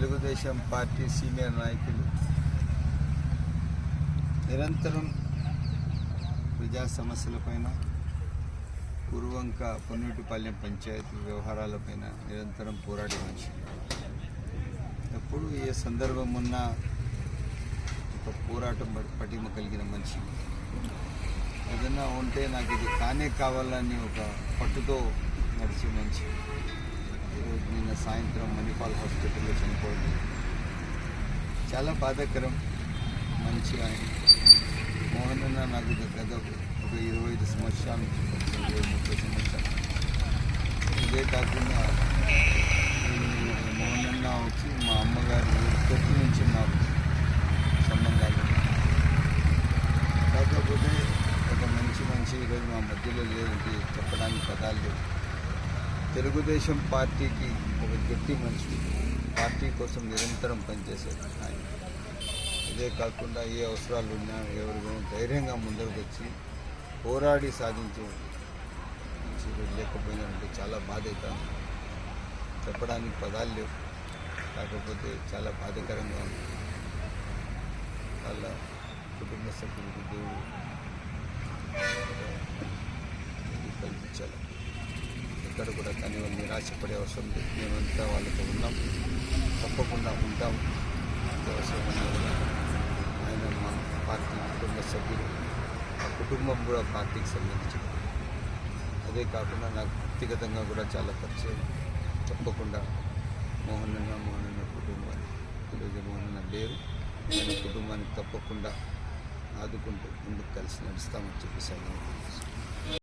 Telugu Desam party senior నాయకులు నిరంతరం ప్రజా సమస్యలపైన కురువంక పొన్నూటిపాలెం పంచాయతీ వ్యవహారాలపైన నిరంతరం పోరాడే మనిషి. ఎప్పుడు ఏ సందర్భం ఉన్నా ఒక పోరాటం పటిమ కలిగిన మనిషి. ఏదన్నా ఉంటే నాకు ఇది కానే కావాలని ఒక పట్టుతో నడిచే మనిషి. సాయంత్రం మణిపాల్ హాస్పిటల్లో చనిపోయింది చాలా బాధాకరం మంచి ఆయన. మోహన్ అన్న నాకు గత ఒక ఇరవై ఐదు సంవత్సరాల నుంచి ఇరవై ముప్పై సంవత్సరాలు. ఇదే కాకుండా మోహన్ అన్న వచ్చి మా అమ్మగారి తొట్టి నుంచి మాకు సంబంధాలు. కాకపోతే ఒక మంచి మనిషి ఈరోజు మా మధ్యలో లేదంటే చెప్పడానికి పదాలు లేవు. తెలుగుదేశం పార్టీకి ఒక గట్టి మనిషి పార్టీ కోసం నిరంతరం పనిచేశారు ఆయన. ఇదే కాకుండా ఏ అవసరాలు ఉన్నా ఎవరు ధైర్యంగా ముందరకు వచ్చి పోరాడి సాధించే లేకపోయినారంటే చాలా బాధ అవుతాను చెప్పడానికి పదాలు లేవు. కాకపోతే చాలా బాధకరంగా ఉంది. వాళ్ళ కుటుంబ సభ్యులకు దేవుడు ఇది కల్పించాలి ఒక్కరు కూడా కానీ వాళ్ళు నిరాశపడే అవసరం లేదు. మేమంతా వాళ్ళతో ఉన్నాం. తప్పకుండా ఉంటాం. ఆయన మా పార్టీ కుటుంబ సభ్యులు ఆ కుటుంబం కూడా పార్టీకి సంబంధించింది. అదే కాకుండా నాకు వ్యక్తిగతంగా కూడా చాలా పరిచయం. తప్పకుండా మోహన్ అన్న మోహన్ అన్న కుటుంబాన్ని ఈరోజు మోహన్ అన్న లేరు. ఆయన కుటుంబానికి తప్పకుండా ఆదుకుంటూ ముందుకు కలిసి నడుస్తామని చెప్పేసి ఆయన